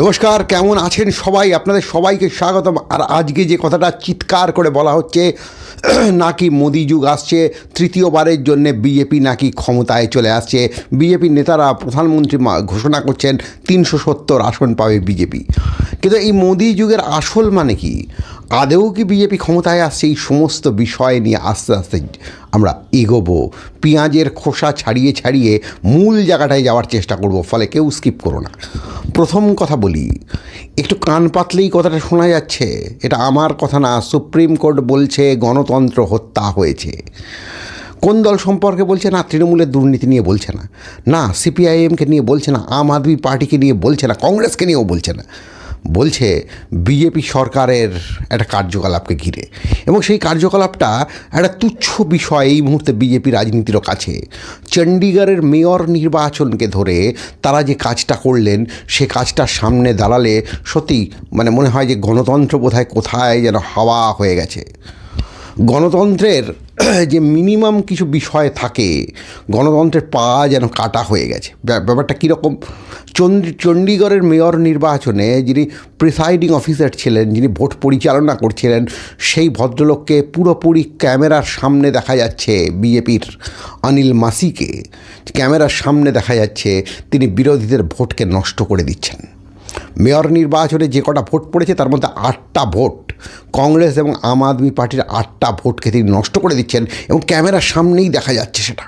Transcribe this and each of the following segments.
নমস্কার, কেমন আছেন সবাই? আপনাদের সবাইকে স্বাগতম। আর আজকে যে কথাটা চিৎকার করে বলা হচ্ছে নাকি মোদি যুগ আসছে, তৃতীয়বারের জন্য বিজেপি নাকি ক্ষমতায় চলে আসছে। বিজেপির নেতারা প্রধানমন্ত্রী ঘোষণা করছেন তিনশো সত্তর আসন পাবে বিজেপি। কিন্তু এই মোদি যুগের আসল মানে কি? আদেও কি বিজেপি ক্ষমতায় আসছে? এই সমস্ত বিষয় নিয়ে আস্তে আস্তে আমরা এগোবো। পেঁয়াজের খোসা ছাড়িয়ে ছাড়িয়ে মূল জায়গাটায় যাওয়ার চেষ্টা করব, ফলে কেউ স্কিপ করো না। প্রথম কথা বলি, একটু কান পাতলেই কথাটা শোনা যাচ্ছে। এটা আমার কথা না সুপ্রিম কোর্ট বলছে গণতন্ত্র হত্যা হয়েছে। কোন দল সম্পর্কে বলছে না, তৃণমূলের দুর্নীতি নিয়ে বলছে না। না, সিপিআইএমকে নিয়ে বলছে না, আম আদমি পার্টিকে নিয়ে বলছে না, কংগ্রেসকে নিয়েও বলছে না। বলছে বিজেপি সরকারের একটা কার্যকলাপকে ঘিরে। এবং সেই কার্যকলাপটা একটা তুচ্ছ বিষয় এই মুহূর্তে বিজেপি রাজনীতির কাছে। চণ্ডীগড়ের মেয়র নির্বাচনকে ধরে তারা যে কাজটা করলেন, সে কাজটার সামনে দাঁড়ালে সত্যি মানে মনে হয় যে গণতন্ত্র বোধহয় কোথায় যেন হাওয়া হয়ে গেছে। গণতন্ত্রের যে মিনিমাম কিছু বিষয় থাকে, গণতন্ত্রের পা যেন কাটা হয়ে গেছে। ব্যা- ব্যাপারটা কীরকম? চণ্ডী চণ্ডীগড়ের মেয়র নির্বাচনে যিনি প্রিসাইডিং অফিসার ছিলেন, যিনি ভোট পরিচালনা করছিলেন, সেই ভদ্রলোককে পুরোপুরি ক্যামেরার সামনে দেখা যাচ্ছে বিজেপির অনিল মাসিকে। ক্যামেরার সামনে দেখা যাচ্ছে তিনি বিরোধীদের ভোটকে নষ্ট করে দিচ্ছেন। মেয়র নির্বাচনে যে কটা ভোট পড়েছে, তার মধ্যে আটটা ভোট কংগ্রেস এবং আম আদমি পার্টির আটটা ভোটকে তিনি নষ্ট করে দিচ্ছেন এবং ক্যামেরার সামনেই দেখা যাচ্ছে সেটা।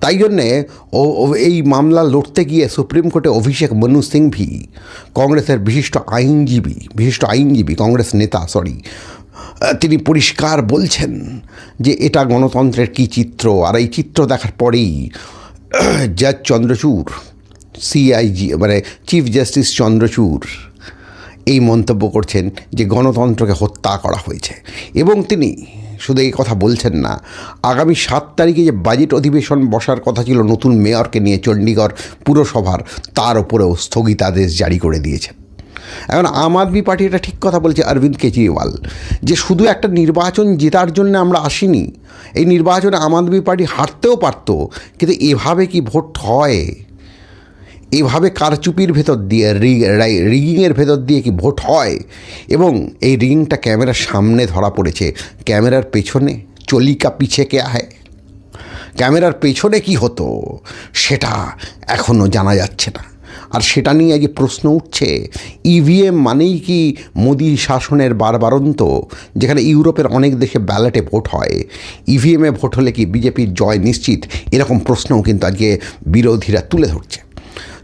তাই জন্যে ও এই মামলা লড়তে গিয়ে সুপ্রিম কোর্টে অভিষেক মনু সিংভি, কংগ্রেসের বিশিষ্ট আইনজীবী বিশিষ্ট আইনজীবী, কংগ্রেস নেতা সরি তিনি পরিষ্কার বলছেন যে এটা গণতন্ত্রের কী চিত্র। আর এই চিত্র দেখার পরেই জাজ চন্দ্রচূড় সিআইজি মানে চিফ জাস্টিস চন্দ্রচূড় এই মন্তব্য করছেন যে গণতন্ত্রকে হত্যা করা হয়েছে। এবং তিনি শুধু এই কথা বলছেন না, আগামী সাত তারিখে যে বাজেট অধিবেশন বসার কথা ছিল নতুন মেয়রকে নিয়ে চণ্ডীগড় পুরসভার, তার ওপরেও স্থগিতাদেশ জারি করে দিয়েছেন। এখন আম আদমি পার্টি এটা ঠিক কথা বলছে অরবিন্দ কেজরিওয়াল, যে শুধু একটা নির্বাচন জেতার জন্য আমরা আসিনি, এই নির্বাচনে আম আদমি পার্টি হারতেও পারতো, কিন্তু এভাবে কি ভোট হয়? এইভাবে কারচুপির ভেতর দিয়ে রিগিংয়ের ভেতর দিয়ে কি ভোট হয়? এবং এই রিগিংটা ক্যামেরার সামনে ধরা পড়েছে। ক্যামেরার পেছনে চলিকা পিছে কে আহে? ক্যামেরার পেছনে কি হতো? সেটা এখনও জানা যাচ্ছে না। আর সেটা নিয়ে আজ প্রশ্ন উঠছে ইভিএম মানেই কি মোদি শাসনের বারবারন্ত, যেখানে ইউরোপের অনেক দেশে ব্যালটে ভোট হয়? ইভিএমে ভোট হলে কি বিজেপির জয় নিশ্চিত? এরকম প্রশ্নও কিন্তু আজকে বিরোধীরা তুলে ধরছে।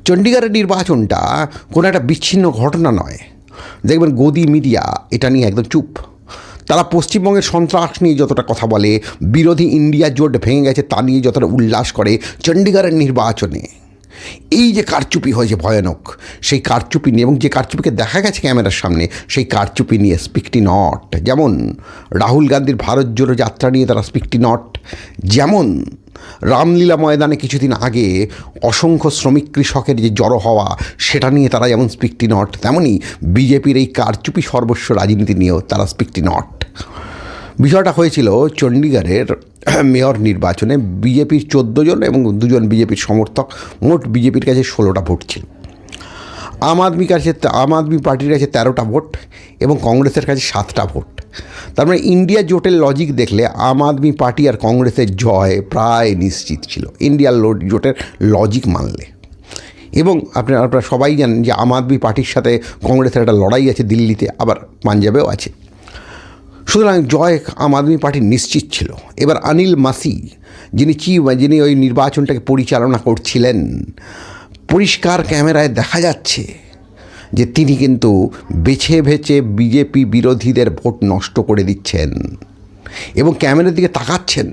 চণ্ডীগড়ের নির্বাচনটা কোনো একটা বিচ্ছিন্ন ঘটনা নয়। দেখবেন গদি মিডিয়া এটা নিয়ে একদম চুপ। তারা পশ্চিমবঙ্গের সন্ত্রাস নিয়ে যতটা কথা বলে, বিরোধী ইন্ডিয়া জোট ভেঙে গেছে তা নিয়ে যতটা উল্লাস করে চণ্ডীগড়ের নির্বাচনে। এই যে কারচুপি হয়েছে ভয়ানক, সেই কারচুপি নিয়ে এবং যে কারচুপিকে দেখা গেছে ক্যামেরার সামনে, সেই কারচুপি নিয়ে স্পিকটি নট যেমন রাহুল গান্ধীর ভারত জোড়ো যাত্রা নিয়ে তারা স্পিকটি নট যেমন রামলীলা ময়দানে কিছুদিন আগে অসংখ্য শ্রমিক কৃষকের যে জড়ো হওয়া, সেটা নিয়ে তারা যেমন স্পিকটি নট তেমনই বিজেপির এই কারচুপি সর্বস্ব রাজনীতি নিয়েও তারা স্পিকটি নট। বিষয়টা হয়েছিল চণ্ডীগড়ের মেয়র নির্বাচনে বিজেপির চোদ্দ জন এবং দুজন বিজেপির সমর্থক, মোট বিজেপির কাছে ষোলোটা ভোট ছিল। আম আদমি কাছে আম আদমি পার্টির কাছে তেরোটা ভোট এবং কংগ্রেসের কাছে সাতটা ভোট। তার মানে ইন্ডিয়া জোটের লজিক দেখলে আম আদমি পার্টি আর কংগ্রেসের জয় প্রায় নিশ্চিত ছিল। ইন্ডিয়ার জোটের লজিক মানলে। এবং আপনারা আপনারা সবাই জানেন যে আম আদমি পার্টির সাথে কংগ্রেসের একটা লড়াই আছে দিল্লিতে, আবার পাঞ্জাবেও আছে। সুতরাং জয় আম আদমি পার্টি নিশ্চিত ছিল। এবার অনিল মাসি, যিনি চিফ, যিনি ওই নির্বাচনটাকে পরিচালনা করছিলেন পরিষ্কার ক্যামেরায় দেখা যাচ্ছে যে তিনি কিন্তু বেছে বেছে বিজেপি বিরোধীদের ভোট নষ্ট করে দিচ্ছেন এবং ক্যামেরার দিকে তাকাচ্ছেন।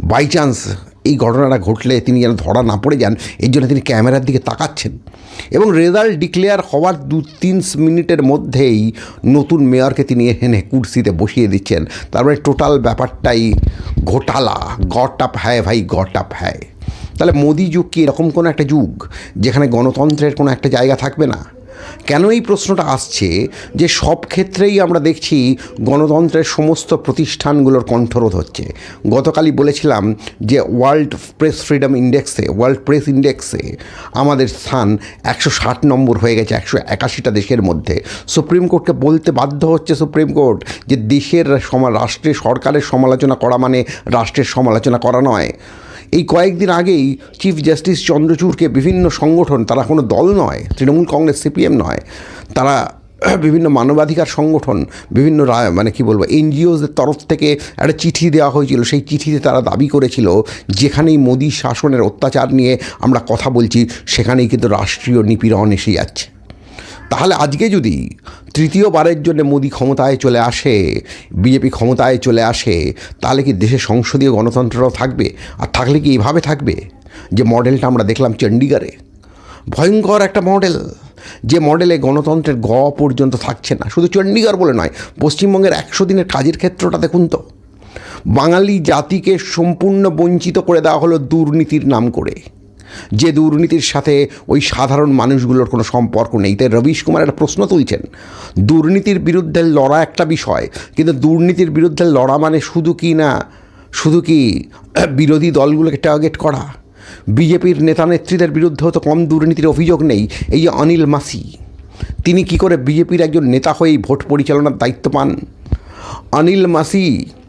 বাই চান্স এই ঘটনাটা ঘটলে তিনি যেন ধরা না পড়ে যান এই জন্য তিনি ক্যামেরার দিকে তাকাচ্ছেন। এবং রেজাল্ট ডিক্লেয়ার হওয়ার দু তিন মিনিটের মধ্যেই নতুন মেয়রকে তিনি এনে কুর্সিতে বসিয়ে দিচ্ছেন। তারপরে টোটাল ব্যাপারটাই ঘোটালা। গট আপ হ্যায় ভাই, গট আপ হ্যায়। তাহলে মোদি যুগ কি এরকম কোনো একটা যুগ যেখানে গণতন্ত্রের কোনো একটা জায়গা থাকবে না? কেন এই প্রশ্নটা আসছে যে সব ক্ষেত্রেই আমরা দেখছি গণতন্ত্রের সমস্ত প্রতিষ্ঠানগুলোর কণ্ঠরোধ হচ্ছে? গতকালই বলেছিলাম যে ওয়ার্ল্ড প্রেস ফ্রিডম ইন্ডেক্সে, ওয়ার্ল্ড প্রেস ইন্ডেক্সে আমাদের স্থান একশো ষাট নম্বর হয়ে গেছে, একশো একাশিটা দেশের মধ্যে। সুপ্রিম কোর্টকে বলতে বাধ্য হচ্ছে সুপ্রিম কোর্ট যে দেশের সমা, রাষ্ট্রের সরকারের সমালোচনা করা মানে রাষ্ট্রের সমালোচনা করা নয়। এই কয়েকদিন আগেই চিফ জাস্টিস চন্দ্রচূড়কে বিভিন্ন সংগঠন, তারা কোনো দল নয়, তৃণমূল কংগ্রেস সিপিএম নয়, তারা বিভিন্ন মানবাধিকার সংগঠন, বিভিন্ন মানে কি বলব, এনজিওদের তরফ থেকে একটা চিঠি দেওয়া হয়েছিল। সেই চিঠিতে তারা দাবি করেছিল, যেখানেই মোদী শাসনের অত্যাচার নিয়ে আমরা কথা বলছি, সেখানেই কিন্তু রাষ্ট্রীয় নিপীড়ন এসে যাচ্ছে। তাহলে আজকে যদি তৃতীয়বারের জন্য মোদি ক্ষমতায় চলে আসে, বিজেপি ক্ষমতায় চলে আসে, তাহলে কি দেশে সংসদীয় গণতন্ত্রটাও থাকবে? আর থাকলে কি এইভাবে থাকবে? যে মডেলটা আমরা দেখলাম চণ্ডীগড়ে, ভয়ঙ্কর একটা মডেল। যে মডেলে গণতন্ত্রের গ পর্যন্ত থাকছে না। শুধু চণ্ডীগড় বলে নয়, পশ্চিমবঙ্গের একশো দিনের কাজের ক্ষেত্রটা দেখুন তো। বাঙালি জাতিকে সম্পূর্ণ বঞ্চিত করে দেওয়া হলো দুর্নীতির নাম করে। যে দুর্নীতির সাথে ওই সাধারণ মানুষগুলোর কোনো সম্পর্ক নেই। তাই রবিশ কুমার একটা প্রশ্ন তুলছেন, দুর্নীতির বিরুদ্ধে লড়া একটা বিষয়, কিন্তু দুর্নীতির বিরুদ্ধে লড়া মানে শুধু কি না? শুধু কি বিরোধী দলগুলোকে টার্গেট করা? বিজেপির নেতা নেত্রীদের বিরুদ্ধেও তো কম দুর্নীতির অভিযোগ নেই, এই যে অনিল মাসি। তিনি কি করে বিজেপির একজন নেতা হয়েই ভোট পরিচালনার দায়িত্ব পান? অনিল মাসি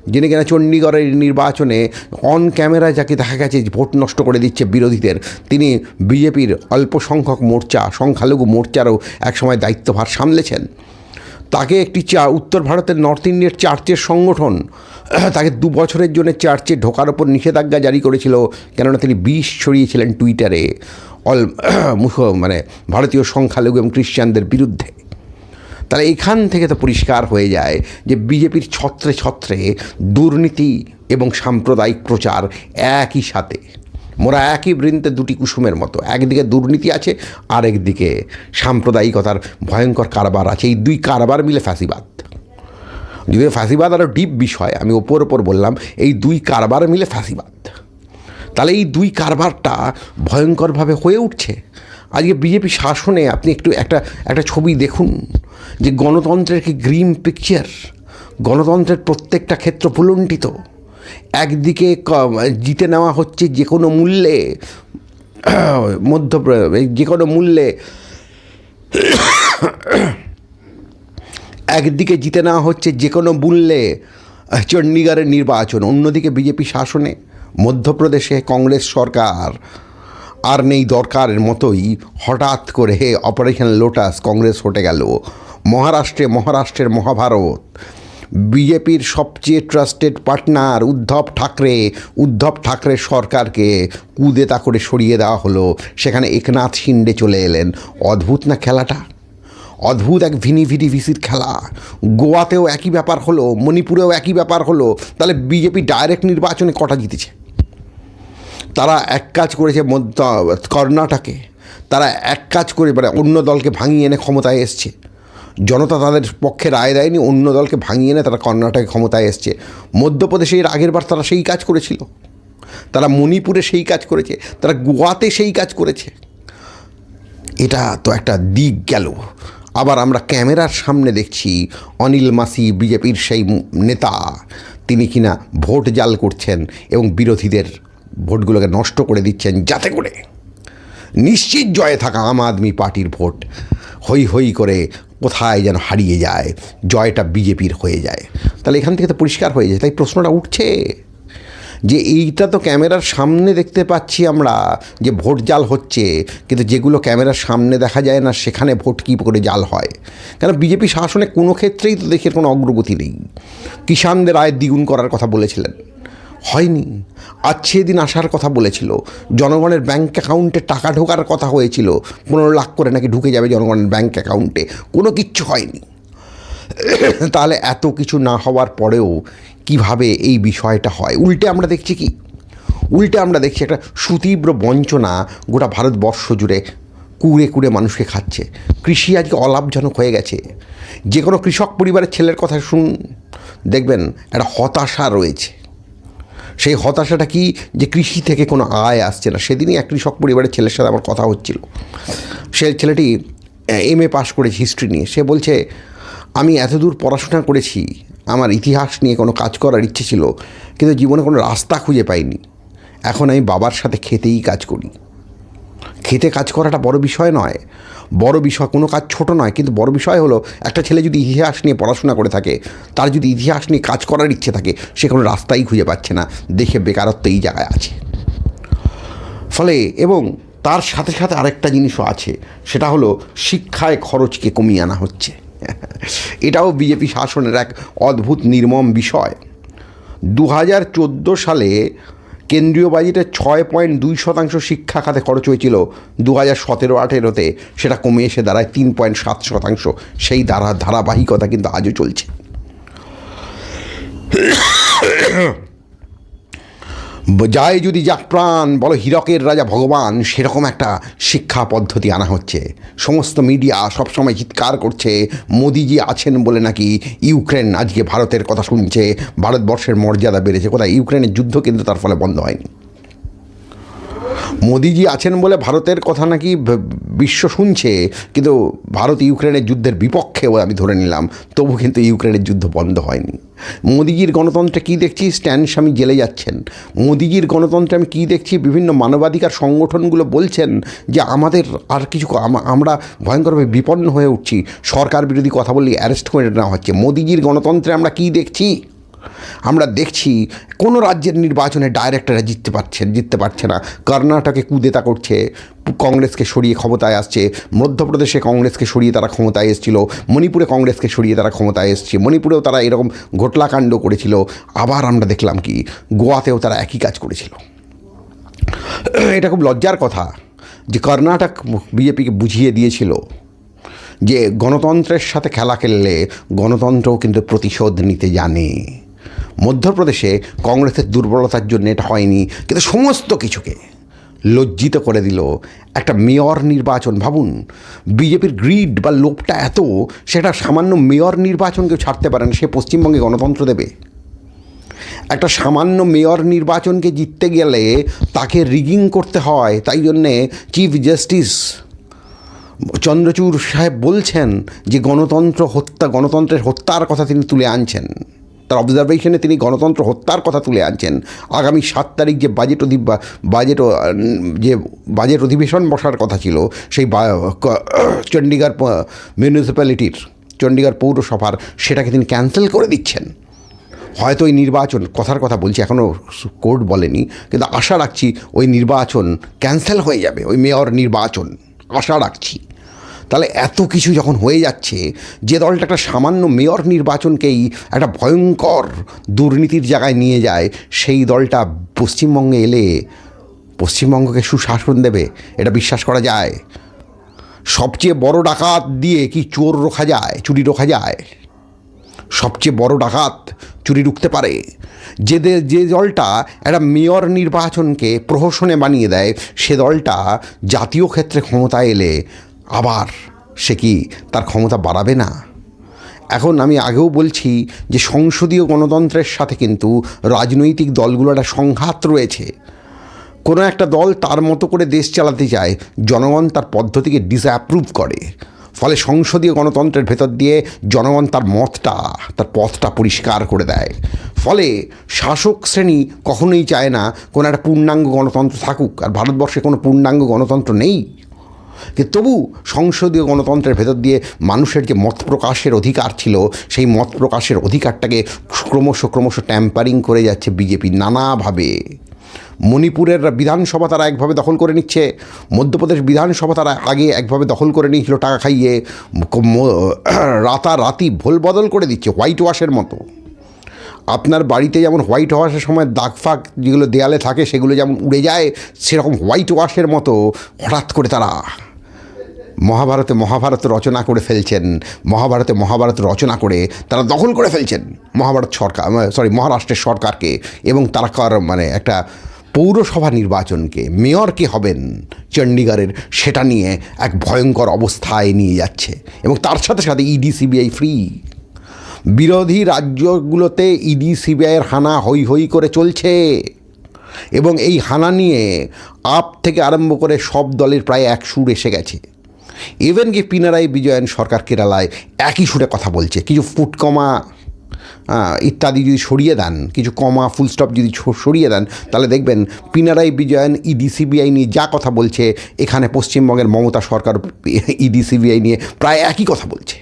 যিনি কিনা চণ্ডীগড়ের নির্বাচনে অন ক্যামেরায় যাকে দেখা গেছে ভোট নষ্ট করে দিচ্ছে বিরোধীদের, তিনি বিজেপির অল্প সংখ্যক মোর্চা, সংখ্যালঘু মোর্চারও একসময় দায়িত্বভার সামলেছেন। তাকে একটি চা, উত্তর ভারতের নর্থ ইন্ডিয়ার চার্চের সংগঠন, তাকে দু বছরের জন্য চার্চে ঢোকার ওপর নিষেধাজ্ঞা জারি করেছিল, কেননা তিনি বিষ ছড়িয়েছিলেন টুইটারে, অল মানে ভারতীয় সংখ্যালঘু এবং খ্রিস্টানদের বিরুদ্ধে। তাহলে এখান থেকে তো পরিষ্কার হয়ে যায় যে বিজেপির ছত্রে ছত্রে দুর্নীতি এবং সাম্প্রদায়িক প্রচার একই সাথে। মোরা একই বৃন্তে দুটি কুসুমের মতো, একদিকে দুর্নীতি আছে, আরেকদিকে সাম্প্রদায়িকতার ভয়ঙ্কর কারবার আছে। এই দুই কারবার মিলে ফ্যাসিবাদ। যদি ফ্যাসিবাদ আরও ডিপ বিষয়, আমি ওপর ওপর বললাম, এই দুই কারবার মিলে ফ্যাসিবাদ। তাহলে এই দুই কারবারটা ভয়ঙ্করভাবে হয়ে উঠছে। আজকে বিজেপি শাসনে আপনি একটু একটা একটা ছবি দেখুন। যে গণতন্ত্রের কি গ্রিম পিকচার গণতন্ত্রের প্রত্যেকটা ক্ষেত্র ভুলুণ্ঠিত একদিকে জিতে নেওয়া হচ্ছে যে কোনো মূল্যে, মধ্য যে কোনো মূল্যে, একদিকে জিতে নেওয়া হচ্ছে যে কোনো মূল্যে চণ্ডীগড়ের নির্বাচন, অন্যদিকে বিজেপি শাসনে, মধ্যপ্রদেশে কংগ্রেস সরকার। আর নেই দরকারের মতোই হঠাৎ করে হে অপারেশন লোটাস, কংগ্রেস হটে গেল। মহারাষ্ট্রে, মহারাষ্ট্রের মহাভারত। বিজেপির সবচেয়ে ট্রাস্টেড পার্টনার উদ্ধব ঠাকরে উদ্ধব ঠাকরে সরকারকে কুদেতা করে সরিয়ে দেওয়া হলো। সেখানে একনাথ শিন্ডে চলে এলেন। অদ্ভুত না খেলাটা? অদ্ভুত এক ভিনি ভিসির খেলা। গোয়াতেও একই ব্যাপার হলো, মণিপুরেও একই ব্যাপার হলো, তাহলে বিজেপি ডাইরেক্ট নির্বাচনে কটা জিতেছে? তারা এক কাজ করেছে মধ্য কর্ণাটকে। তারা এক কাজ করে মানে অন্য দলকে ভাঙিয়ে এনে ক্ষমতায় এসছে। জনতা তাদের পক্ষে রায় দেয়নি, অন্য দলকে ভাঙিয়ে এনে তারা কর্ণাটকে ক্ষমতায় এসছে। মধ্যপ্রদেশে এর আগের বার তারা সেই কাজ করেছিল। তারা মণিপুরে সেই কাজ করেছে, তারা গোয়াতে সেই কাজ করেছে। এটা তো একটা দিক গেল। আবার আমরা ক্যামেরার সামনে দেখছি অনিল মাসি, বিজেপির সেই নেতা, তিনি কিনা ভোট জাল করছেন এবং বিরোধীদের ভোটগুলোকে নষ্ট করে দিচ্ছেন যাতে করে নিশ্চিত জয়ে থাকা আম আদমি পার্টির ভোট হই হই করে কোথায় যেন হারিয়ে যায়, জয়টা বিজেপির হয়ে যায়। তাহলে এখান থেকে তো পরিষ্কার হয়ে যায়। তাই প্রশ্নটা উঠছে যে এইটা তো ক্যামেরার সামনে দেখতে পাচ্ছি আমরা যে ভোট জাল হচ্ছে, কিন্তু যেগুলো ক্যামেরার সামনে দেখা যায় না, সেখানে ভোট কী করে জাল হয়? কেন বিজেপি শাসনে কোনো ক্ষেত্রেই তো দেশের কোনো অগ্রগতি নেই। কিষানদের আয় দ্বিগুণ করার কথা বলেছিলেন। হয়নি। আচ্ছে দিন আসার কথা বলেছিল। জনগণের ব্যাংক অ্যাকাউন্টে টাকা ঢোকার কথা হয়েছিল। পনেরো লাখ করে নাকি ঢুকে যাবে জনগণের ব্যাংক অ্যাকাউন্টে কোনো কিচ্ছু হয়নি। তাহলে এত কিছু না হওয়ার পরেও কীভাবে এই বিষয়টা হয়? উল্টে আমরা দেখছি কি? উল্টে আমরা দেখছি একটা সুতীব্র বঞ্চনা গোটা ভারতবর্ষ জুড়ে কুড়ে কুড়ে মানুষকে খাচ্ছে। কৃষি আজকে অলাভজনক হয়ে গেছে। যে কোনো কৃষক পরিবারের ছেলের কথা শুন, দেখবেন একটা হতাশা রয়েছে। সেই হতাশাটা কি যে কৃষি থেকে কোনো আয় আসছে না? সেদিনই এক কৃষক পরিবারের ছেলের সাথে আমার কথা হচ্ছিল। সে ছেলেটি এম এ পাশ করেছি হিস্ট্রি নিয়ে। সে বলছে, আমি এতদূর পড়াশোনা করেছি, আমার ইতিহাস নিয়ে কোনো কাজ করার ইচ্ছে ছিল, কিন্তু জীবনে কোনো রাস্তা খুঁজে পাইনি। এখন আমি বাবার সাথে খেতেই কাজ করি। খেতে কাজ করাটা বড় বিষয় নয় বড় বিষয়, কোনো কাজ ছোট নয়, কিন্তু বড় বিষয় হলো একটা ছেলে যদি ইতিহাস নিয়ে পড়াশোনা করে থাকে, তার যদি ইতিহাস নিয়ে কাজ করার ইচ্ছে থাকে, সে কোনো রাস্তাই খুঁজে পাচ্ছে না, দেখে বেকারত্ব এই জায়গায় আছে। ফলে এবং তার সাথে সাথে আরেকটা জিনিসও আছে, সেটা হলো শিক্ষায় খরচকে কমিয়ে আনা হচ্ছে। এটাও বিজেপি শাসনের এক অদ্ভুত নির্মম বিষয়। দু হাজার চোদ্দ সালে কেন্দ্রীয় বাজেটে ছয় পয়েন্ট দুই শতাংশ শিক্ষা খাতে খরচ হয়েছিল দু হাজার সতেরো আঠেরোতে। সেটা কমে এসে দাঁড়ায় তিন পয়েন্ট সাত শতাংশ। সেই ধারা ধারাবাহিকতা কিন্তু আজও চলছে। যায় যদি যাক প্রাণ, বলো হীরকের রাজা ভগবান, সেরকম একটা শিক্ষা পদ্ধতি আনা হচ্ছে। সমস্ত মিডিয়া সবসময় চিৎকার করছে, মোদিজি আছেন বলে নাকি ইউক্রেন আজকে ভারতের কথা শুনছে, ভারতবর্ষের মর্যাদা বেড়েছে, কোথায়? ইউক্রেনের যুদ্ধ কিন্তু তার ফলে বন্ধ হয়নি। মোদিজি আছেন বলে ভারতের কথা নাকি বিশ্ব শুনছে, কিন্তু ভারত ইউক্রেনের যুদ্ধের বিপক্ষেও আমি ধরে নিলাম, তবু কিন্তু ইউক্রেনের যুদ্ধ বন্ধ হয়নি। মোদিজির গণতন্ত্রে কী দেখছি? স্ট্যান স্বামী জেলে যাচ্ছেন। মোদিজির গণতন্ত্রে আমি কী দেখছি? বিভিন্ন মানবাধিকার সংগঠনগুলো বলছেন যে আমাদের আর কিছু আমরা ভয়ঙ্করভাবে বিপন্ন হয়ে উঠছি। সরকার বিরোধী কথা বললে অ্যারেস্ট করে নেওয়া হচ্ছে। মোদিজির গণতন্ত্রে আমরা কী দেখছি? আমরা দেখছি কোনো রাজ্যের নির্বাচনে ডাইরেক্টরা জিততে পারছে জিততে পারছে না। কর্ণাটকে কুদেতা করছে, কংগ্রেসকে সরিয়ে ক্ষমতায় আসছে, মধ্যপ্রদেশে কংগ্রেসকে সরিয়ে তারা ক্ষমতায় এসেছিল, মণিপুরে কংগ্রেসকে সরিয়ে তারা ক্ষমতায় এসছে, মণিপুরেও তারা এরকম ঘটলাকাণ্ড করেছিল। আবার আমরা দেখলাম কি, গোয়াতেও তারা একই কাজ করেছিল। এটা খুব লজ্জার কথা যে কর্ণাটক বিজেপিকে বুঝিয়ে দিয়েছিল যে গণতন্ত্রের সাথে খেলা খেললে গণতন্ত্রও কিন্তু প্রতিশোধ নিতে জানে। মধ্যপ্রদেশে কংগ্রেসের দুর্বলতার জন্য এটা হয়নি, কিন্তু সমস্ত কিছুকে লজ্জিত করে দিল একটা মেয়র নির্বাচন। ভাবুন, বিজেপির গ্রিড বা লোভটা এত, সেটা সামান্য মেয়র নির্বাচনকেও ছাড়তে পারে না, সে পশ্চিমবঙ্গে গণতন্ত্র দেবে। একটা সামান্য মেয়র নির্বাচনকে জিততে গেলে তাকে রিগিং করতে হয়, তাই জন্যে চিফ জাস্টিস চন্দ্রচূড় সাহেব বলছেন যে গণতন্ত্র হত্যা, গণতন্ত্রের হত্যার কথা তিনি তুলে আনছেন। তার অবজারভেশনে তিনি গণতন্ত্র হত্যার কথা তুলে আনছেন। আগামী সাত তারিখ যে বাজেট অধি বাজেট যে বাজেট অধিবেশন বসার কথা ছিল, সেই চণ্ডীগড় মিউনিসিপ্যালিটির চণ্ডীগড় পৌরসভার, সেটাকে তিনি ক্যান্সেল করে দিচ্ছেন। হয়তো ওই নির্বাচন, কথার কথা বলছি এখনও কোর্ট বলেনি, কিন্তু আশা রাখছি ওই নির্বাচন ক্যান্সেল হয়ে যাবে, ওই মেয়র নির্বাচন। আশা রাখছি। তাহলে এত কিছু যখন হয়ে যাচ্ছে, যে দলটা একটা সামান্য মেয়র নির্বাচনকেই একটা ভয়ঙ্কর দুর্নীতির জায়গায় নিয়ে যায়, সেই দলটা পশ্চিমবঙ্গে এলে পশ্চিমবঙ্গকে সুশাসন দেবে, এটা বিশ্বাস করা যায়? সবচেয়ে বড় ডাকাত দিয়ে কি চোর রোখা যায়, চুরি রোখা যায়? সবচেয়ে বড় ডাকাত চুরি রুখতে পারে? যে যে দলটা একটা মেয়র নির্বাচনকে প্রহসনে বানিয়ে দেয়, সে দলটা জাতীয় ক্ষেত্রে ক্ষমতায় এলে আবার সে কি তার ক্ষমতা বাড়াবে না? এখন আমি আগেও বলছি যে সংসদীয় গণতন্ত্রের সাথে কিন্তু রাজনৈতিক দলগুলোর একটা সংঘাত রয়েছে। কোনো একটা দল তার মতো করে দেশ চালাতে চায়, জনগণ তার পদ্ধতিকে ডিসঅ্যাপ্রুভ করে। ফলে সংসদীয় গণতন্ত্রের ভেতর দিয়ে জনগণ তার মতটা, তার পথটা পরিষ্কার করে দেয়। ফলে শাসক শ্রেণি কখনোই চায় না কোনো একটা পূর্ণাঙ্গ গণতন্ত্র থাকুক। আর ভারতবর্ষে কোনো পূর্ণাঙ্গ গণতন্ত্র নেই। কিন্তু তবু সংসদীয় গণতন্ত্রের ভেতর দিয়ে মানুষের যে মত প্রকাশের অধিকার ছিল, সেই মত প্রকাশের অধিকারটাকে ক্রমশ ক্রমশ ট্যাম্পারিং করে যাচ্ছে বিজেপি নানাভাবে। মণিপুরের বিধানসভা তারা একভাবে দখল করে নিচ্ছে, মধ্যপ্রদেশ বিধানসভা তারা আগে একভাবে দখল করে নিয়েছিল টাকা খাইয়ে রাতারাতি ভোল বদল করে দিচ্ছে হোয়াইট ওয়াশের মতো। আপনার বাড়িতে যেমন হোয়াইট ওয়াশের সময় দাগ ফাগ যেগুলো দেয়ালে থাকে সেগুলো যেমন উড়ে যায়, সেরকম হোয়াইট ওয়াশের মতো হঠাৎ করে তারা মহাভারতে মহাভারত রচনা করে ফেলছেন, মহাভারতে মহাভারত রচনা করে তারা দখল করে ফেলছেন মহাভারত সরকার সরি মহারাষ্ট্রের সরকারকে এবং তারা কার মানে একটা পৌরসভা নির্বাচনকে মেয়র কে হবেন চণ্ডীগড়ের, সেটা নিয়ে এক ভয়ঙ্কর অবস্থায় নিয়ে যাচ্ছে এবং তার সাথে সাথে ইডি, সিবিআই ফ্রি বিরোধী রাজ্যগুলোতে ইডি সিবিআইয়ের হানা হই হই করে চলছে এবং এই হানা নিয়ে আপ থেকে আরম্ভ করে সব দলের প্রায় এক সুর এসে গেছে। ইভেন কি পিনারাই বিজয়ন সরকার কেরালায় একই সুরে কথা বলছে। কিছু ফুটকমা আহ, ইত্যাদি যদি সরিয়ে দেন কিছু কমা ফুল স্টপ যদি সরিয়ে দেন তাহলে দেখবেন পিনারাই বিজয়ন ইডি সিবিআই নিয়ে যা কথা বলছে এখানে পশ্চিমবঙ্গের মমতা সরকার ইডি সিবিআই নিয়ে প্রায় একই কথা বলছে।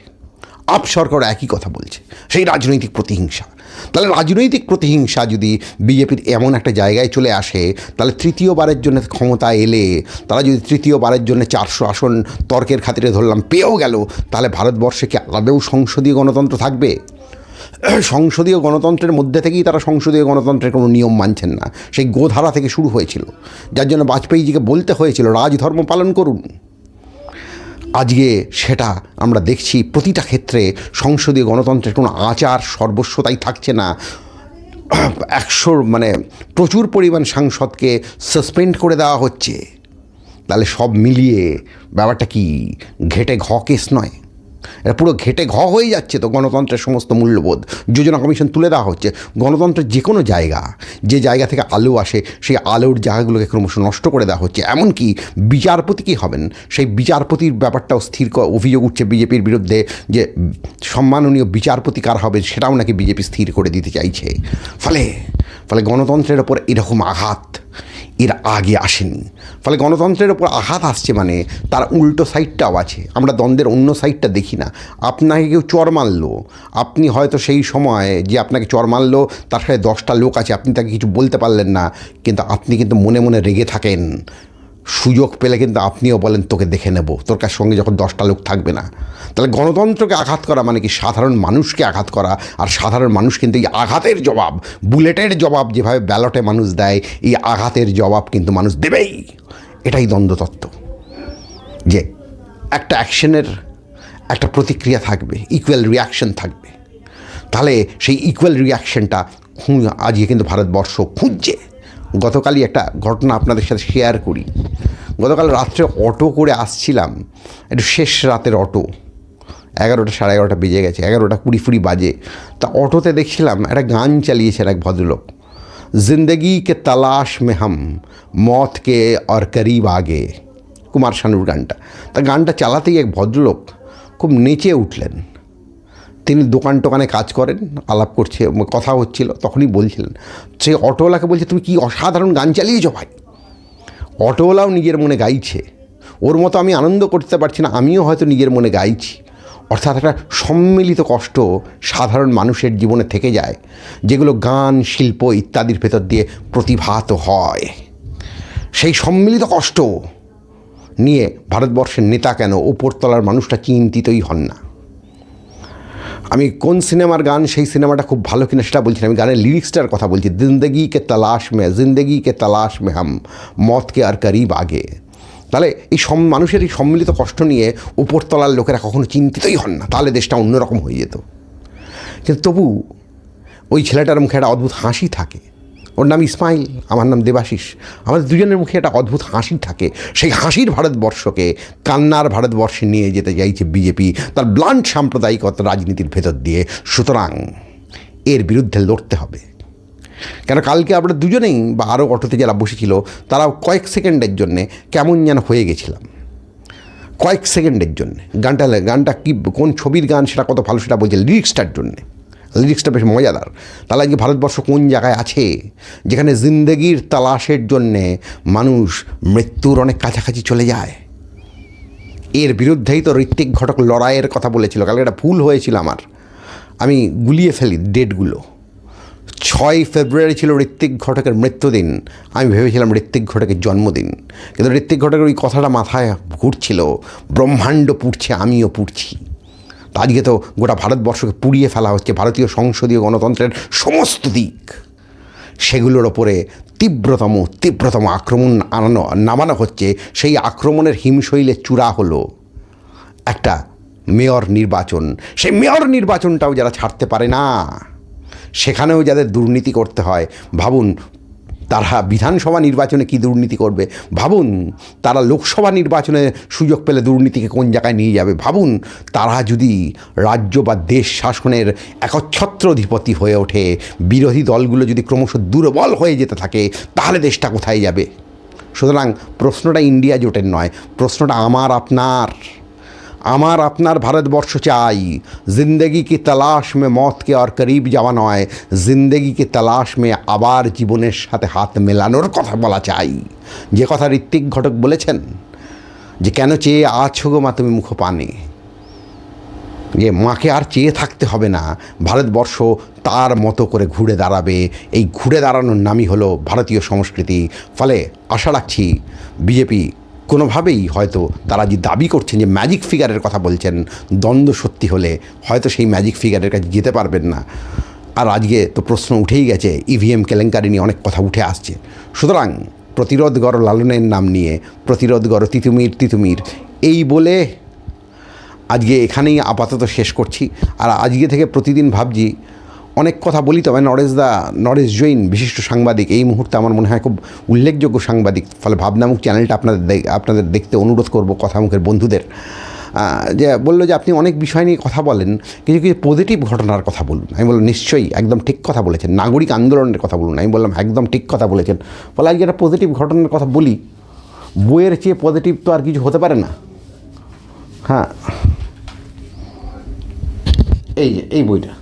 আপ সরকার একই কথা বলছে। সেই রাজনৈতিক প্রতিহিংসা। তাহলে রাজনৈতিক প্রতিহিংসা যদি বিজেপির এমন একটা জায়গায় চলে আসে, তাহলে তৃতীয়বারের জন্য ক্ষমতা এলে, তারা যদি তৃতীয়বারের জন্য চারশো আসন তর্কের খাতিরে ধরলাম পেয়েও গেল, তাহলে ভারতবর্ষে কি আদৌ সংসদীয় গণতন্ত্র থাকবে? সংসদীয় গণতন্ত্রের মধ্যে থেকেই তারা সংসদীয় গণতন্ত্রের কোনো নিয়ম মানছেন না। সেই গোধারা থেকে শুরু হয়েছিল। যার জন্য বাজপেয়ীজিকে বলতে হয়েছিল, রাজধর্ম পালন করুন। আজকে সেটা আমরা দেখছি প্রতিটা ক্ষেত্রে সংসদীয় গণতন্ত্রের কোনো আচার সর্বস্বতাই থাকছে না। একশোর মানে প্রচুর পরিমাণ সাংসদকে সাসপেন্ড করে দেওয়া হচ্ছে। তাহলে সব মিলিয়ে ব্যাপারটা কি ঘেটে ঘ কেস নয়? এটা পুরো ঘেটে ঘ হয়ে যাচ্ছে তো গণতন্ত্রের সমস্ত মূল্যবোধ। যোজনা কমিশন তুলে দেওয়া হচ্ছে। গণতন্ত্রের যে কোনো জায়গা, যে জায়গা থেকে আলো আসে, সেই আলোর জায়গাগুলোকে ক্রমশ নষ্ট করে দেওয়া হচ্ছে। এমনকি বিচারপতি কী হবেন? সেই বিচারপতির ব্যাপারটাও স্থির অভিযোগ উঠছে বিজেপির বিরুদ্ধে যে সম্মাননীয় বিচারপতি কার হবে সেটাও নাকি বিজেপি স্থির করে দিতে চাইছে। ফলে ফলে গণতন্ত্রের ওপর এরকম আঘাত এর আগে আসেনি। ফলে গণতন্ত্রের ওপর আঘাত আসছে মানে তার উল্টো সাইডটাও আছে। আমরা দ্বন্দ্বের অন্য সাইডটা দেখি না। আপনাকে কেউ চর মারলো। আপনি হয়তো সেই সময় যে আপনাকে চর মারলো, তার সাথে দশটা লোক আছে, আপনি তাকে কিছু বলতে পারলেন না। কিন্তু আপনি কিন্তু মনে মনে রেগে থাকেন। সুযোগ পেলে কিন্তু আপনিও বলেন, তোকে দেখে নেব। তোর কাছ সঙ্গে যখন দশটা লোক থাকবে না? তাহলে গণতন্ত্রকে আঘাত করা মানে কি সাধারণ মানুষকে আঘাত করা? আর সাধারণ মানুষ কিন্তু এই আঘাতের জবাব, বুলেটের জবাব যেভাবে ব্যালটে মানুষ দেয়, এই আঘাতের জবাব কিন্তু মানুষ দেবেই। এটাই দ্বন্দ্বতত্ত্ব। যে একটা অ্যাকশনের একটা প্রতিক্রিয়া থাকবে ইকুয়াল রিয়াকশন থাকবে। তাহলে সেই ইকুয়াল রিয়াকশনটা আজকে কিন্তু ভারতবর্ষ খুঁজছে। গতকালই একটা ঘটনা আপনাদের সাথে শেয়ার করি। গতকাল রাত্রে অটো করে আসছিলাম, একটু শেষ রাতের অটো। এগারোটা সাড়ে এগারোটা বেজে গেছে, এগারোটা কুড়ি ফুড়ি বাজে। তা অটোতে দেখছিলাম একটা গান চালিয়েছেন এক ভদ্রলোক। জিন্দগি কে তালাশ মে হাম মত কে আর করিব আগে। কুমার শানুর গানটা। তা গানটা চালাতেই এক ভদ্রলোক খুব নেচে উঠলেন। তিনি দোকান টোকানে কাজ করেন, আলাপ করছে, কথা হচ্ছিল, তখনই বলছিলেন, সে অটোওয়ালাকে বলছে, তুমি কি অসাধারণ গান চালিয়েছো ভাই? অটোওয়ালাও নিজের মনে গাইছে, ওর মতো আমি আনন্দ করতে পারছি না, আমিও হয়তো নিজের মনে গাইছি। অর্থাৎ একটা সম্মিলিত কষ্ট সাধারণ মানুষের জীবনে থেকে যায়, যেগুলো গান, শিল্প ইত্যাদির ভেতর দিয়ে প্রতিভাত হয়। সেই সম্মিলিত কষ্ট নিয়ে ভারতবর্ষের নেতা কেন ওপরতলার মানুষটা চিন্তিতই হন না। আমি কোন সিনেমার গান সেই সিনেমাটা খুব ভালো কিনা সেটা বলছি না। আমি গানের লিরিক্সটার কথা বলছি। জিন্দগি কে তালাশ মে জিন্দগি কে তালাশ মে হাম, মতকে আর করিব আগে। তাহলে এই সম, মানুষের এই সম্মিলিত কষ্ট নিয়ে উপরতলার লোকেরা কখনো চিন্তিতই হন না। তাহলে দেশটা অন্যরকম হয়ে যেত। কিন্তু তবু ওই ছেলেটার মুখে একটা অদ্ভুত হাসি থাকে। ওর নাম ইসমাইল, আমার নাম দেবাশিস। আমাদের দুজনের মুখে একটা অদ্ভুত হাসি থাকে। সেই হাসির ভারতবর্ষকে কান্নার ভারতবর্ষে নিয়ে যেতে চাইছে বিজেপি, তার ব্লান্ট সাম্প্রদায়িকতা রাজনীতির ভেতর দিয়ে। সুতরাং এর বিরুদ্ধে লড়তে হবে। কেন কালকে আমরা দুজনেই বা আরও অটোতে যারা বসেছিল তারা কয়েক সেকেন্ডের জন্যে কেমন যেন হয়ে গেছিলাম। কয়েক সেকেন্ডের জন্য। গানটা গানটা কি, কোন ছবির গান সেটা কত ভালো সেটা বলছে লিরিক্সটার জন্যে। লিরিক্সটা বেশ মজাদার। তাহলে আজকে ভারতবর্ষ কোন জায়গায় আছে? যেখানে জিন্দগির তালাশের জন্যে মানুষ মৃত্যুর অনেক কাছাকাছি চলে যায়। এর বিরুদ্ধেই তো ঋত্বিক ঘটক লড়াইয়ের কথা বলেছিল। কালকে এটা ভুল হয়েছিল আমার। আমি গুলিয়ে ফেলি ডেটগুলো। ছয় ফেব্রুয়ারি ছিল ঋত্বিক ঘটকের মৃত্যুদিন। আমি ভেবেছিলাম ঋত্বিক ঘটকের জন্মদিন। কিন্তু ঋত্বিক ঘটকের ওই কথাটা মাথায় ঘুরছিল, ব্রহ্মাণ্ড পুড়ছে, আমিও পুড়ছি। আজকে তো গোটা ভারতবর্ষকে পুড়িয়ে ফেলা হচ্ছে, ভারতীয় সংসদীয় গণতন্ত্রের সমস্ত দিক। সেগুলোর ওপরে তীব্রতম তীব্রতম আক্রমণ আনানো, নামানো হচ্ছে। সেই আক্রমণের হিমশৈলে চূড়া হলো একটা মেয়র নির্বাচন। সেই মেয়র নির্বাচনটাও যারা ছাড়তে পারে না, সেখানেও যাদের দুর্নীতি করতে হয়, ভাবুন তারা বিধানসভা নির্বাচনে কি দুর্নীতি করবে? ভাবুন, তারা লোকসভা নির্বাচনে সুযোগ পেলে দুর্নীতিকে কোন জায়গায় নিয়ে যাবে? ভাবুন, তারা যদি রাজ্য বা দেশ শাসনের একচ্ছত্র অধিপতি হয়ে ওঠে, বিরোধী দলগুলো যদি ক্রমশ দুর্বল হয়ে যেতে থাকে, তাহলে দেশটা কোথায় যাবে? সুতরাং প্রশ্নটা ইন্ডিয়া জোটের নয়, প্রশ্নটা আমার, আপনার। আমার আপনার ভারতবর্ষ চাই। জিন্দগি কি তালাশ মে মতকে আর করিব যাওয়া নয়। জিন্দগি কি তালাশ মে আবার জীবনের সাথে হাত মেলানোর কথা বলা চাই। যে কথা ঋত্বিক ঘটক বলেছেন, যে কেন চেয়ে আছো গো মা তুমি মুখ পানে যে মাকে আর চেয়ে থাকতে হবে না। ভারতবর্ষ তার মতো করে ঘুরে দাঁড়াবে। এই ঘুরে দাঁড়ানোর নামই হলো ভারতীয় সংস্কৃতি। ফলে আশা রাখছি, বিজেপি কোনোভাবেই হয়তো তারা যে দাবি করছেন যে ম্যাজিক ফিগারের কথা বলছেন, দ্বন্দ্ব সত্যি হলে হয়তো সেই ম্যাজিক ফিগারের কাছে যেতে পারবেন না। আর আজকে তো প্রশ্ন উঠেই গেছে ইভিএম কেলেঙ্কারি নিয়ে অনেক কথা উঠে আসছে। সুতরাং প্রতিরোধ গড় লালনের নাম নিয়ে প্রতিরোধ গড় তিতুমির তিতুমির, এই বলে আজকে এখানেই আপাতত শেষ করছি। আর আজকে থেকে প্রতিদিন ভাবছি অনেক কথা বলি, তবে নরেশ দা, নরেশ জৈন বিশিষ্ট সাংবাদিক, এই মুহূর্তে আমার মনে হয় খুব উল্লেখযোগ্য সাংবাদিক। ফলে ভাবনামুখ চ্যানেলটা আপনাদের আপনাদের দেখতে অনুরোধ করব কথামুখের বন্ধুদের। যে বলল যে আপনি অনেক বিষয় নিয়ে কথা বলেন, কিছু কিছু পজিটিভ ঘটনার কথা বলুন। আমি বললাম, নিশ্চয়ই, একদম ঠিক কথা বলেছেন। নাগরিক আন্দোলনের কথা বলুন। আমি বললাম, একদম ঠিক কথা বলেছেন। ফলে আজকে একটা পজিটিভ ঘটনার কথা বলি। বইয়ের চেয়ে পজিটিভ তো আর কিছু হতে পারে না। হ্যাঁ। এই যে, এই বইটা।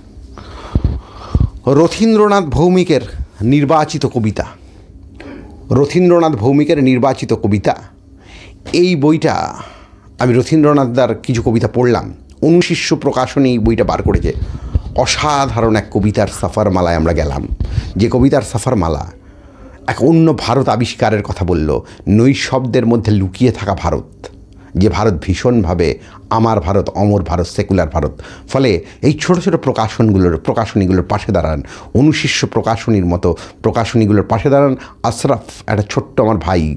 রথীন্দ্রনাথ ভৌমিকের নির্বাচিত কবিতা। রথীন্দ্রনাথ ভৌমিকের নির্বাচিত কবিতা। এই বইটা আমি রথীন্দ্রনাথ দার কিছু কবিতা পড়লাম। অনুশিষ্য প্রকাশনী এই বইটা বার করেছে। অসাধারণ এক কবিতার সাফারমালায় আমরা গেলাম। যে কবিতার সাফারমালা এক অন্য ভারত আবিষ্কারের কথা বলল। নৈশব্দের মধ্যে লুকিয়ে থাকা ভারত। যে ভারত ভীষণভাবে আমার ভারত, অমর ভারত, সেকুলার ভারত। ফলে এই ছোট ছোট প্রকাশনগুলোর, প্রকাশনীগুলোর পাশে দাঁড়ান। অনুশিষ্য প্রকাশনীর মতো প্রকাশনীগুলোর পাশে দাঁড়ান। আশরাফ, একটা ছোট্ট আমার ভাই,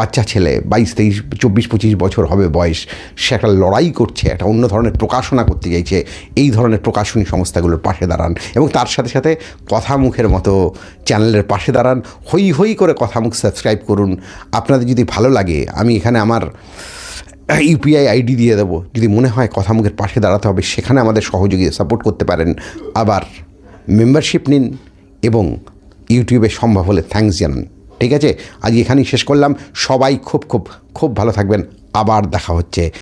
বাচ্চা ছেলে, বাইশ, তেইশ, চব্বিশ, পঁচিশ বছর হবে বয়স। সে একটা লড়াই করছে, একটা অন্য ধরনের প্রকাশনা করতে চাইছে। এই ধরনের প্রকাশনী সংস্থাগুলোর পাশে দাঁড়ান এবং তার সাথে সাথে কথামুখের মতো চ্যানেলের পাশে দাঁড়ান। হই হই করে কথামুখ সাবস্ক্রাইব করুন। আপনাদের যদি ভালো লাগে, আমি এখানে আমার ইউপিআই আইডি দিয়ে দেবো। যদি মনে হয় কথা মুখের পাশে দাঁড়াতে হবে, সেখানে আমাদের সহযোগী সাপোর্ট করতে পারেন। আবার মেম্বারশিপ নিন এবং ইউটিউবে সম্ভব হলে থ্যাংকস জানান। ঠিক আছে? আজ এখানেই শেষ করলাম। সবাই খুব খুব খুব ভালো থাকবেন। আবার দেখা হচ্ছে।